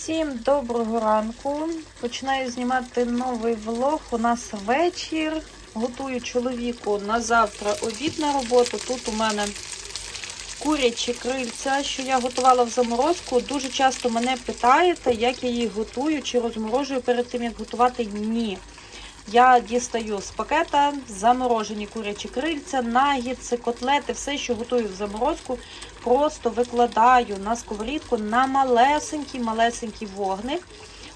Всім доброго ранку. Починаю знімати новий влог. У нас вечір. Готую чоловіку на завтра обід на роботу. Тут у мене курячі крильця, що я готувала в заморозку. Дуже часто мене питаєте, як я її готую, чи розморожую перед тим, як готувати. Ні. Я дістаю з пакета заморожені курячі крильця, нагідці, котлети, все, що готую в заморозку, просто викладаю на сковорідку на малесенький малесенький вогник.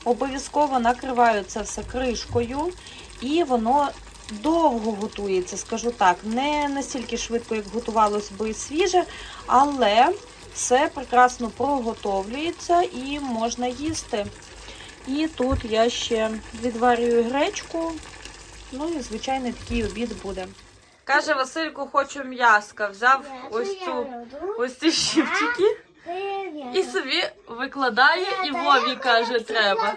Обов'язково накриваю це все кришкою, і воно довго готується, скажу так. Не настільки швидко, як готувалось би свіже, але все прекрасно проготовлюється і можна їсти. І тут я ще відварюю гречку. Ну і звичайний такий обід буде. Каже Васильку, хочу м'яска. Взяв ось цю ось ці щипчики і собі викладає, і Вові каже, треба.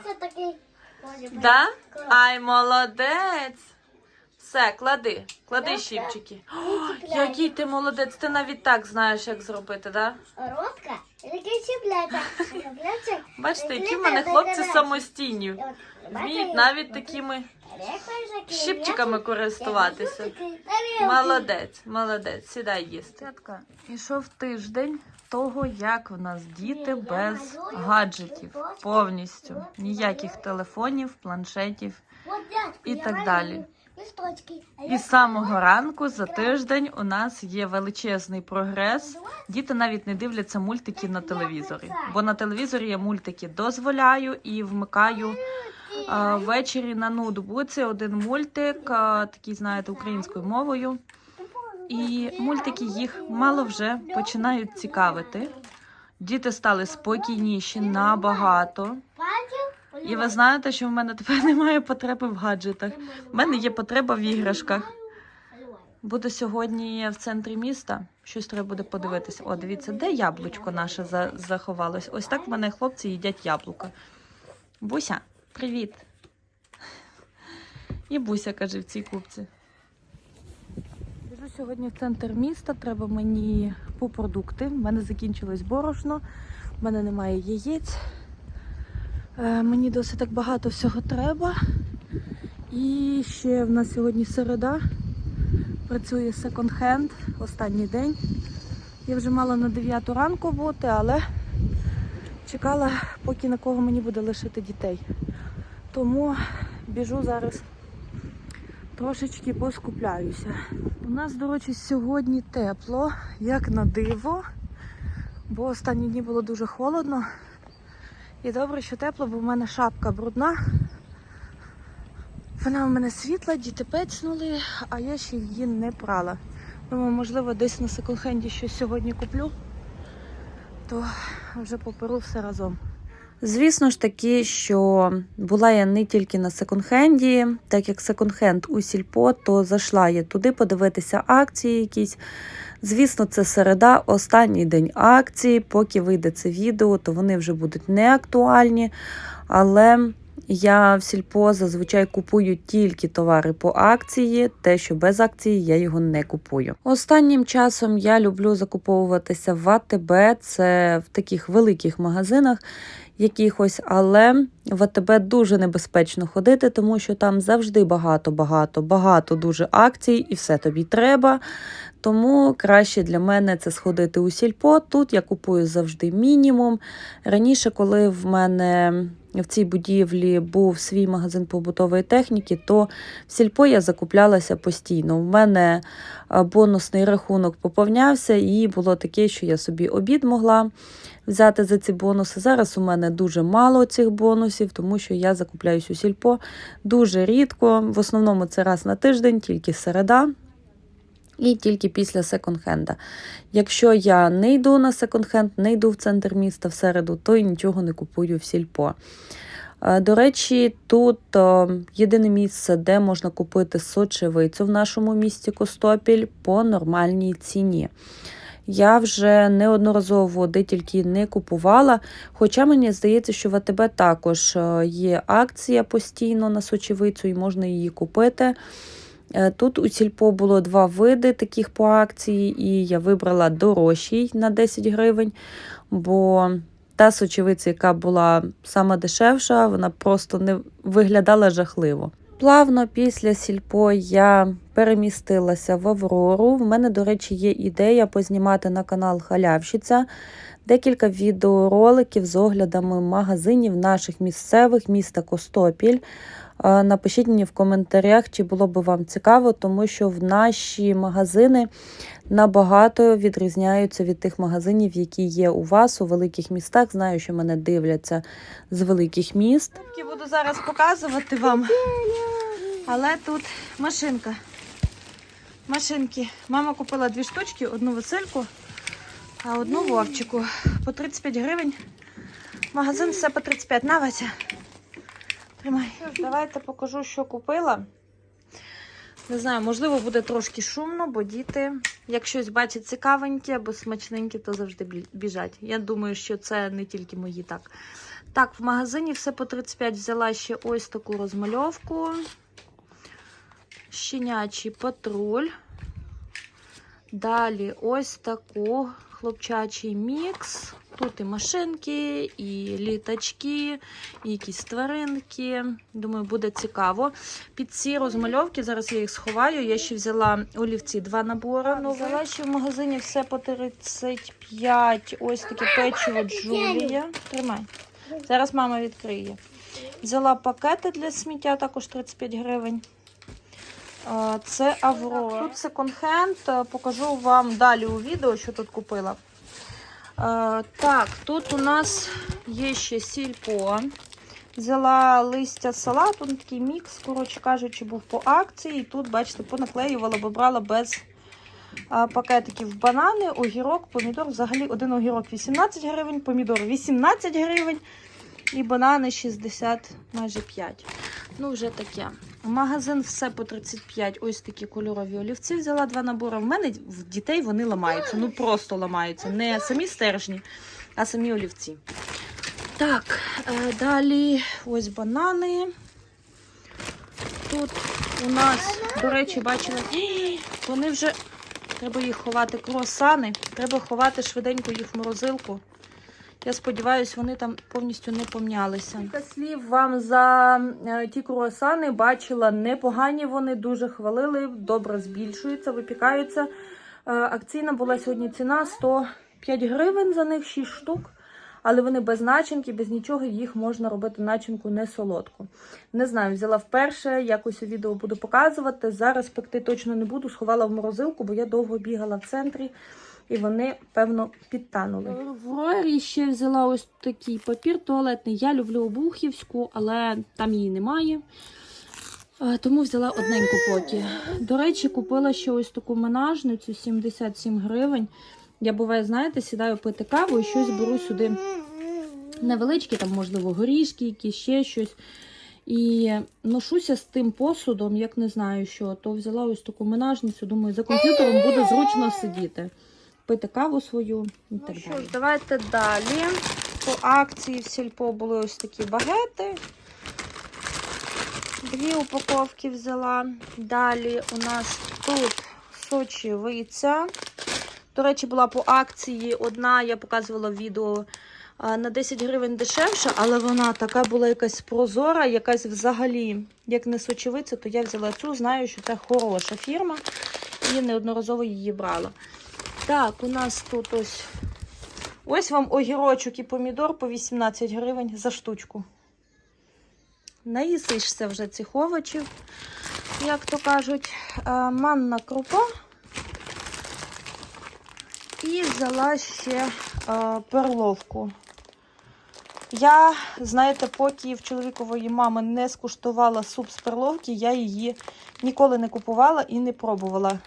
Да? Ай, молодець. Все, клади, клади щипчики. О, який ти молодець, ти навіть так знаєш, як зробити, да? Ротка или цыплята. Цыплята. Бачите, які в мене хлопці самостійні. Вміють навіть такими щипчиками користуватися. Молодець, молодець, сідай їсти. Тетка, ішов тиждень того, як в нас діти без гаджетів повністю. Ніяких телефонів, планшетів і так далі. І з самого ранку за тиждень у нас є величезний прогрес. Діти навіть не дивляться мультики на телевізорі, бо на телевізорі я мультики дозволяю і вмикаю а, ввечері на ноутбуці один мультик, а, такий, знаєте, українською мовою. І мультики їх мало вже починають цікавити. Діти стали спокійніші набагато. І ви знаєте, що в мене тепер немає потреби в гаджетах. В мене є потреба в іграшках. Буду сьогодні в центрі міста. Щось треба буде подивитися. О, дивіться, де яблучко наше за- заховалось. Ось так в мене хлопці їдять яблука. Буся, привіт. І Буся каже в цій купці. Біжу сьогодні в центр міста. Треба мені по продукти. В мене закінчилось борошно, в мене немає яєць. Е, Мені досить так багато всього треба. І ще в нас сьогодні середа. Працює секонд-хенд, останній день. Я вже мала на 9 ранку бути, але чекала, поки на кого мені буде лишити дітей. Тому біжу зараз трошечки поскупляюся. У нас, до речі, сьогодні тепло, як на диво, бо останні дні було дуже холодно. І добре, що тепло, бо в мене шапка брудна. Вона в мене світла, діти пецнули, а я ще її не прала. Думаю, можливо, десь на секонд-хенді щось сьогодні куплю, то вже поперу все разом. Звісно ж таки, що була я не тільки на секонд-хенді, так як секонд-хенд у сільпо, то зайшла я туди подивитися акції якісь. Звісно, це середа, останній день акції. Поки вийде це відео, то вони вже будуть не актуальні. Але я в сільпо зазвичай купую тільки товари по акції, те, що без акції, я його не купую. Останнім часом я люблю закуповуватися в АТБ, це в таких великих магазинах якихось, але в АТБ дуже небезпечно ходити, тому що там завжди багато, багато, багато дуже акцій, і все тобі треба. Тому краще для мене це сходити у сільпо. Тут я купую завжди мінімум. Раніше, коли в мене в цій будівлі був свій магазин побутової техніки, то в сільпо я закуплялася постійно. У мене бонусний рахунок поповнявся, і було таке, що я собі обід могла взяти за ці бонуси. Зараз у мене дуже мало цих бонусів, тому що я закупляюсь у сільпо дуже рідко. В основному це раз на тиждень, тільки середа. І тільки після секонд-хенда. Якщо я не йду на секонд-хенд, не йду в центр міста в середу, то й нічого не купую в сільпо. Е, До речі, тут єдине місце, де можна купити сочевицю в нашому місті Костопіль по нормальній ціні. Я вже неодноразово де тільки не купувала, хоча мені здається, що в АТБ також е, є акція постійно на сочевицю і можна її купити. Е, Тут у сільпо було два види таких по акції, і я вибрала дорожчий на 10 гривень, бо Та сочевиця, яка була сама дешевша, вона просто не виглядала жахливо. Плавно після сільпо я перемістилася в Аврору. В мене, до речі, є ідея познімати на канал Халявщиця декілька відеороликів з оглядами магазинів наших місцевих міста Костопіль. Е, Напишіть мені в коментарях, чи було б вам цікаво, тому що в наші магазини набагато відрізняються від тих магазинів, які є у вас у великих містах. Знаю, що мене дивляться з великих міст. Буду зараз показувати вам. Але тут машинка. Машинки. Мама купила дві штучки, одну Васильку, а одну Вовчику. По 35 гривень. Магазин все по 35. На, Вася. Тримай. Давайте покажу, що купила. Не знаю, можливо, буде трошки шумно, бо діти, як щось бачать цікавеньке або смачненьке, то завжди біжать. Я думаю, що це не тільки мої так. Так, в магазині все по 35 взяла ще ось таку розмальовку. Щенячий патруль. Далі ось таку хлопчачий мікс. Тут і машинки, і літачки, і якісь тваринки. Думаю, буде цікаво. Під ці розмальовки, зараз я їх сховаю. Я ще взяла олівці два набори. Ну, взяла ще в магазині все по 35. Ось таке печиво Джулія. Тримай. Зараз мама відкриє. Взяла пакети для сміття, також 35 гривень. Це Аврора. Тут секонд-хенд. Покажу вам далі у відео, що тут купила. Так, тут у нас є ще сільпо. Взяла листя салату, ну, такий мікс, коротше кажучи, був по акції. І тут, бачите, понаклеювала, бо брала без пакетиків банани, огірок, помідор. Взагалі один огірок 18 гривень, помідор 18 гривень і банани 60, майже 5. Ну, вже таке. Магазин все по 35. Ось такі кольорові олівці. Взяла два набори. В мене в дітей вони ламаються. Ну просто ламаються. Не самі стержні, а самі олівці. Так, е, далі ось банани. Тут у нас, до речі, бачила, вони вже треба їх ховати круасани. Треба ховати швиденько їх в морозилку. Я сподіваюся, вони там повністю не помнялися. Кілька слів вам за е, ті круасани. Бачила непогані вони, дуже хвалили, добре збільшуються, випікаються. Е, Акційна була сьогодні ціна 105 гривень за них 6 штук. Але вони без начинки, без нічого, їх можна робити начинку не солодку. Не знаю, взяла вперше, якось у відео буду показувати. Зараз пекти точно не буду, сховала в морозилку, бо я довго бігала в центрі і вони, певно, підтанули. В Рорі ще взяла ось такий папір туалетний. Я люблю обухівську, але там її немає. Е, Тому взяла одненьку поки. До речі, купила ще ось таку менажницю 77 гривень. Я буває, знаєте, сідаю пити каву і щось беру сюди невеличкі, там, можливо, горішки, якісь ще щось. І ношуся з тим посудом, як не знаю що, то взяла ось таку менажницю. Думаю, за комп'ютером буде зручно сидіти, пити каву свою і так що далі. ж, Давайте далі. По акції в сільпо були ось такі багети. Дві упаковки взяла. Далі у нас тут сочевиця. До речі, була по акції одна, я показувала відео на 10 гривень дешевша, але вона така була якась прозора, якась взагалі, як не сочевиця, то я взяла цю, знаю, що це хороша фірма і неодноразово її брала. Так, у нас тут ось ось вам огірочок і помідор по 18 гривень за штучку. Наїсишся вже цих овочів, як то кажуть, манна крупа. І взяла ще е, перловку. Я, знаєте, поки в чоловікової мами не скуштувала суп з перловки, я її ніколи не купувала і не пробувала.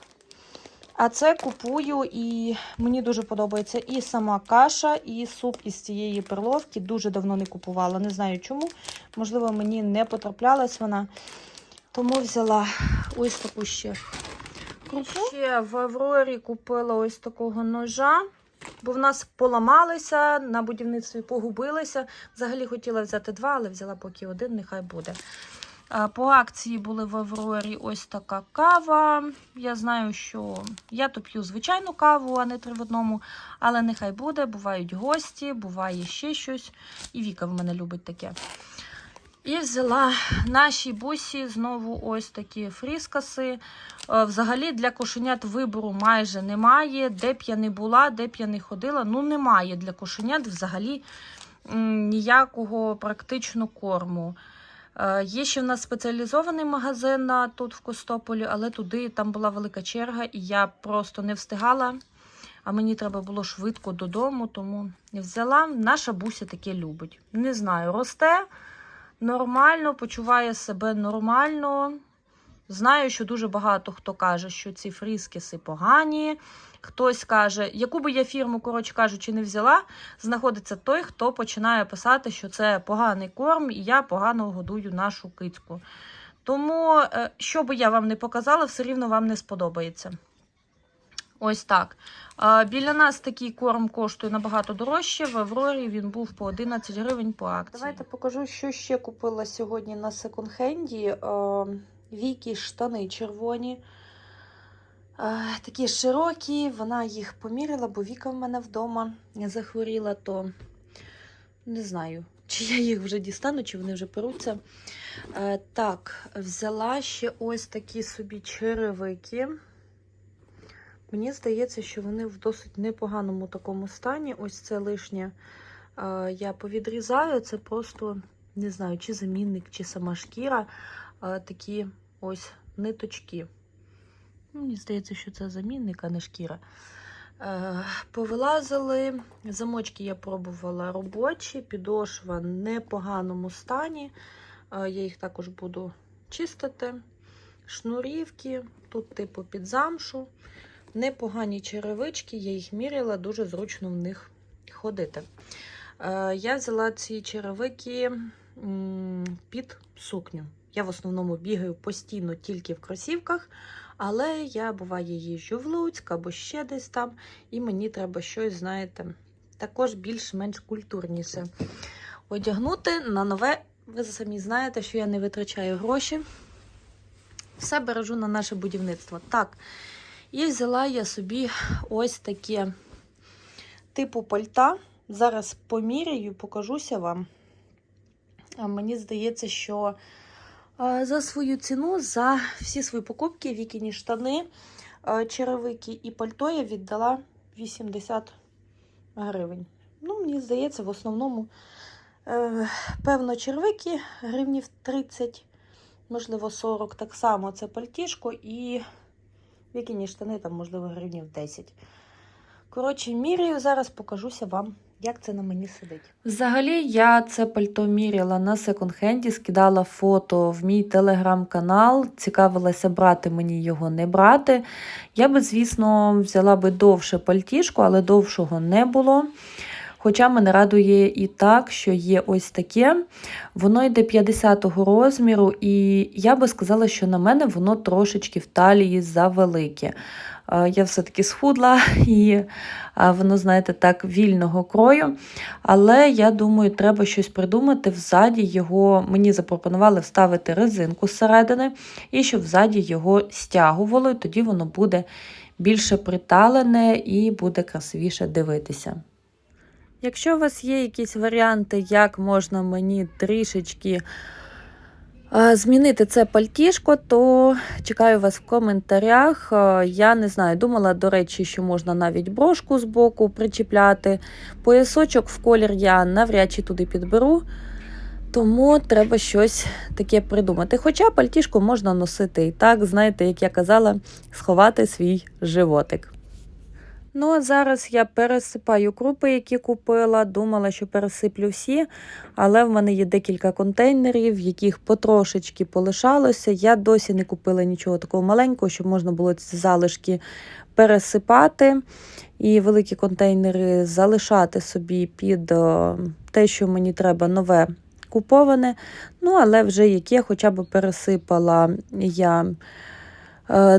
А це купую і мені дуже подобається і сама каша, і суп із цієї перловки. Дуже давно не купувала. Не знаю чому. Можливо, мені не потраплялась вона. Тому взяла ось таку ще крупу. Ще в Аврорі купила ось такого ножа, бо в нас поламалися, на будівництві погубилися. Взагалі хотіла взяти два, але взяла поки один, нехай буде. По акції були в Аврорі ось така кава. Я знаю, що я то п'ю звичайну каву, а не три в одному. Але нехай буде, бувають гості, буває ще щось. І Віка в мене любить таке. І взяла нашій бусі знову ось такі фріскаси. Е, Взагалі для кошенят вибору майже немає. Де б я не була, де б я не ходила, ну немає для кошенят взагалі ніякого практично корму. Е, Є ще в нас спеціалізований магазин тут в Костополі, але туди там була велика черга, і я просто не встигала. А мені треба було швидко додому, тому взяла. Наша буся таке любить. Не знаю, росте нормально, почуває себе нормально. Знаю, що дуже багато хто каже, що ці фріскіси погані. Хтось каже, яку би я фірму, коротше кажучи, не взяла, знаходиться той, хто починає писати, що це поганий корм, і я погано годую нашу кицьку. Тому, е, що би я вам не показала, все рівно вам не сподобається. Ось так. Біля нас такий корм коштує набагато дорожче. В Аврорі він був по 11 гривень по акції. Давайте покажу, що ще купила сьогодні на секонд-хенді. Вікі штани червоні. А, Такі широкі, вона їх поміряла, бо Віка в мене вдома захворіла, то не знаю, чи я їх вже дістану, чи вони вже перуться. Е, Так, взяла ще ось такі собі черевики. Мені здається, що вони в досить непоганому такому стані. Ось це лишнє е, я повідрізаю. Це просто не знаю, чи замінник, чи сама шкіра. Е, такі ось ниточки. Ну, Мені здається, що це замінник, а не шкіра. Е, Повилазили. Замочки я пробувала робочі, підошва в непоганому стані. Е, Я їх також буду чистити. Шнурівки, тут, типу, під замшу. Непогані черевички, я їх міряла, дуже зручно в них ходити. Е, Я взяла ці черевики під сукню. Я в основному бігаю постійно тільки в кросівках, але я буває їжджу в Луцьк або ще десь там, і мені треба щось, знаєте, також більш-менш культурніше одягнути на нове. Ви самі знаєте, що я не витрачаю гроші. Все бережу на наше будівництво. Так, і взяла я собі ось таке типу пальта. Зараз поміряю, покажуся вам. Мені здається, що за свою ціну, за всі свої покупки, вікіні штани, черевики і пальто я віддала 80 гривень. Ну, мені здається, в основному, е, певно, червики гривнів 30, можливо, 40. Так само це пальтішко і вікіні штани, там, можливо, гривнів 10. Коротше, міряю, зараз покажуся вам, як це на мені сидить. Взагалі, я це пальто міряла на секонд-хенді, скидала фото в мій телеграм-канал, цікавилася, брати мені його не брати. Я би, звісно, взяла би довше пальтішко, але довшого не було. Хоча мене радує і так, що є ось таке. Воно йде 50-го розміру, і я би сказала, що на мене воно трошечки в талії завелике. Е, Я все-таки схудла і воно, знаєте, так, вільного крою. Але я думаю, треба щось придумати. Взаді його мені запропонували вставити резинку зсередини, і щоб взаді його стягувало, і тоді воно буде більше приталене і буде красивіше дивитися. Якщо у вас є якісь варіанти, як можна мені трішечки е, змінити це пальтішко, то чекаю вас в коментарях. Я не знаю, думала, до речі, що можна навіть брошку з боку причіпляти. Поясочок в колір я навряд чи туди підберу. Тому треба щось таке придумати. Хоча пальтішко можна носити і так, знаєте, як я казала, сховати свій животик. Ну, а зараз я пересипаю крупи, які купила. Думала, що пересиплю всі, але в мене є декілька контейнерів, яких потрошечки полишалося. Я досі не купила нічого такого маленького, щоб можна було ці залишки пересипати. І великі контейнери залишати собі під е, те, що мені треба нове куповане. Ну, але вже яке хоча б пересипала я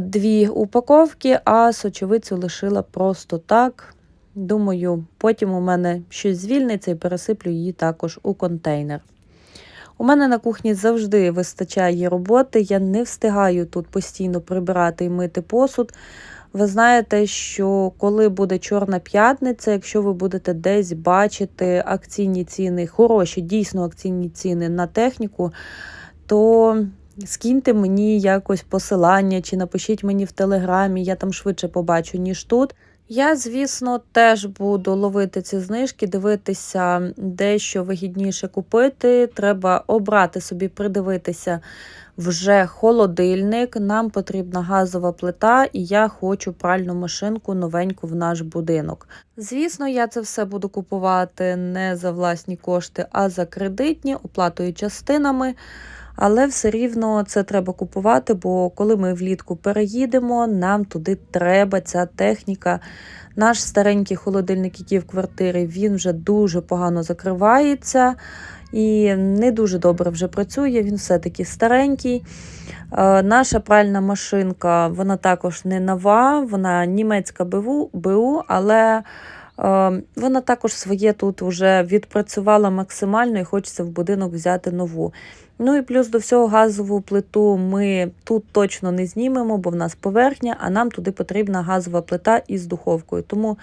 дві упаковки, а сочевицю лишила просто так. Думаю, потім у мене щось звільниться і пересиплю її також у контейнер. У мене на кухні завжди вистачає роботи. Я не встигаю тут постійно прибирати і мити посуд. Ви знаєте, що коли буде Чорна п'ятниця, якщо ви будете десь бачити акційні ціни, хороші, дійсно акційні ціни на техніку, то скиньте мені якось посилання чи напишіть мені в телеграмі, я там швидше побачу, ніж тут. Я, звісно, теж буду ловити ці знижки, дивитися, де що вигідніше купити. Треба обрати собі, придивитися вже холодильник. Нам потрібна газова плита, і я хочу пральну машинку новеньку в наш будинок. Звісно, я це все буду купувати не за власні кошти, а за кредитні, оплатою частинами. Але все рівно це треба купувати, бо коли ми влітку переїдемо, нам туди треба ця техніка. Наш старенький холодильник, який в квартирі, він вже дуже погано закривається і не дуже добре вже працює. Він все-таки старенький. Е, Наша пральна машинка, вона також не нова, вона німецька БУ, але вона також своє тут вже відпрацювала максимально і хочеться в будинок взяти нову. Ну і плюс до всього газову плиту ми тут точно не знімемо, бо в нас поверхня, а нам туди потрібна газова плита із духовкою. Тому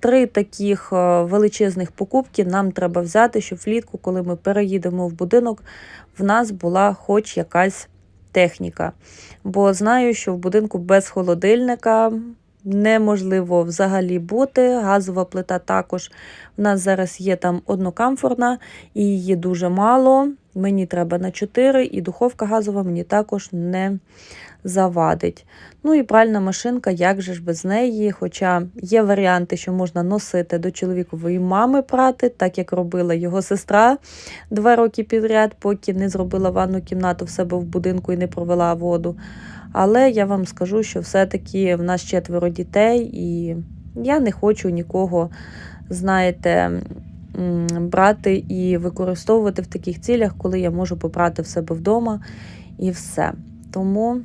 три таких е, величезних покупки нам треба взяти, щоб влітку, коли ми переїдемо в будинок, в нас була хоч якась техніка. Бо знаю, що в будинку без холодильника неможливо взагалі бути. Газова плита також. У нас зараз є там однокамфорна, і її дуже мало. Мені треба на 4, і духовка газова мені також не завадить. Ну і пральна машинка, як же ж без неї. Хоча є варіанти, що можна носити до чоловікової мами прати, так як робила його сестра два роки підряд, поки не зробила ванну кімнату в себе в будинку і не провела воду. Але я вам скажу, що все-таки в нас четверо дітей, і я не хочу нікого, знаєте, брати і використовувати в таких цілях, коли я можу попрати в себе вдома і все. Тому,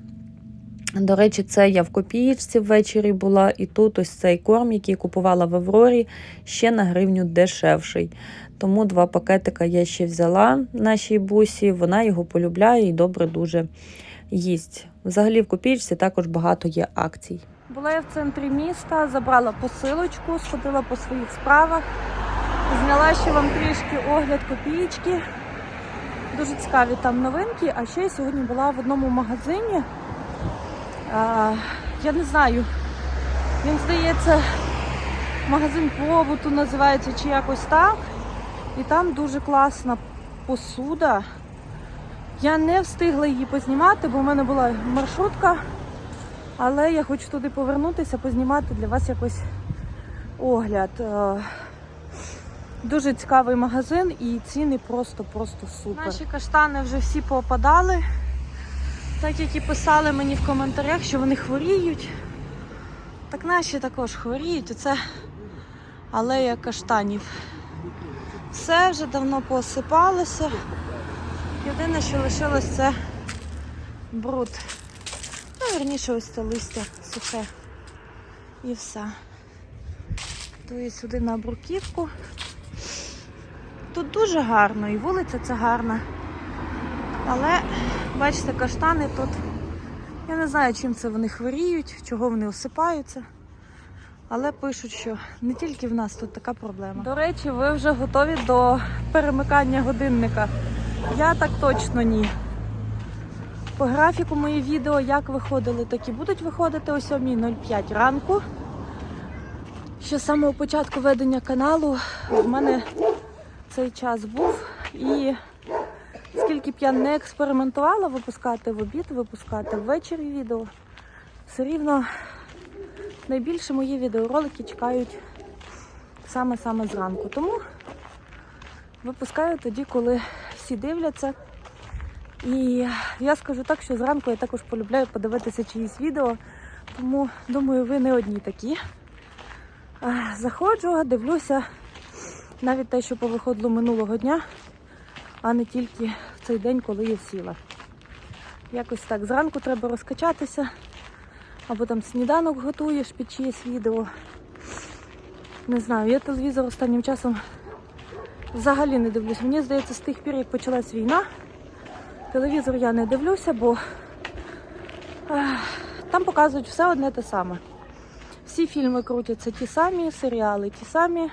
до речі, це я в копієчці ввечері була, і тут ось цей корм, який купувала в Аврорі, ще на гривню дешевший. Тому два пакетика я ще взяла нашій бусі. Вона його полюбляє і добре дуже їсть. Взагалі в копієчці також багато є акцій. Була я в центрі міста, забрала посилочку, сходила по своїх справах, зняла ще вам трішки огляд копієчки. Дуже цікаві там новинки. А ще я сьогодні була в одному магазині. Я не знаю, він здається, магазин побуту називається чи якось так. І там дуже класна посуда. Я не встигла її познімати, бо в мене була маршрутка. Але я хочу туди повернутися, познімати для вас якось огляд. Е, Дуже цікавий магазин і ціни просто-просто супер. Наші каштани вже всі поопадали. Так як і писали мені в коментарях, що вони хворіють. Так наші також хворіють. Оце алея каштанів. Все вже давно посипалося. Єдине, що лишилось, це бруд. Ну, верніше, ось це листя сухе. І все. І сюди на бруківку. Тут дуже гарно, і вулиця це гарна. Але, бачите, каштани тут. Я не знаю, чим це вони хворіють, чого вони осипаються. Але пишуть, що не тільки в нас тут така проблема. До речі, ви вже готові до перемикання годинника. Я так точно ні. По графіку мої відео як виходили, так і будуть виходити о 7.05 ранку. Ще з самого початку ведення каналу в мене цей час був. І скільки б я не експериментувала випускати в обід, випускати ввечері відео, все рівно найбільше мої відеоролики чекають саме-саме зранку. Тому випускаю тоді, коли всі дивляться. І я скажу так, що зранку я також полюбляю подивитися чиїсь відео, тому думаю, ви не одні такі. Заходжу, дивлюся навіть те, що повиходило минулого дня, а не тільки цей день, коли я сіла. Якось так зранку треба розкачатися, або там сніданок готуєш під чиєсь відео. Не знаю, я телевізор останнім часом взагалі не дивлюсь. Мені здається, з тих пір, як почалась війна, Телевізор я не дивлюся, бо там показують все одне те саме. Всі фільми крутяться ті самі, серіали ті самі.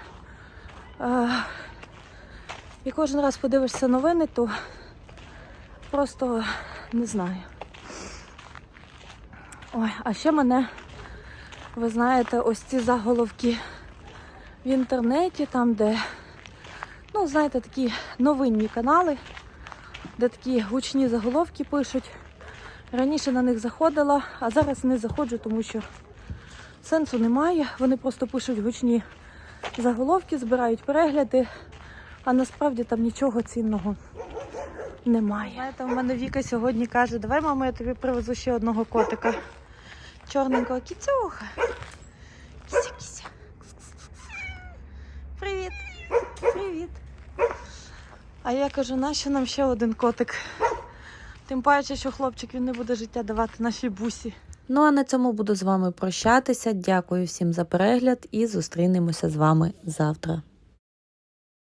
І кожен раз подивишся новини, то просто не знаю. Ой, а ще мене, ви знаєте, ось ці заголовки в інтернеті, там, де, ну, знаєте, такі новинні канали, де такі гучні заголовки пишуть. Раніше на них заходила, а зараз не заходжу, тому що сенсу немає. Вони просто пишуть гучні заголовки, збирають перегляди, а насправді там нічого цінного немає. Знаєте, у мене Віка сьогодні каже, давай, мама, я тобі привезу ще одного котика. Чорненького кіцюха. Кіся, кіся. Привіт. Привіт. А я кажу, нащо нам ще один котик? Тим паче, що хлопчик він не буде життя давати нашій бусі. Ну а на цьому буду з вами прощатися. Дякую всім за перегляд і зустрінемося з вами завтра.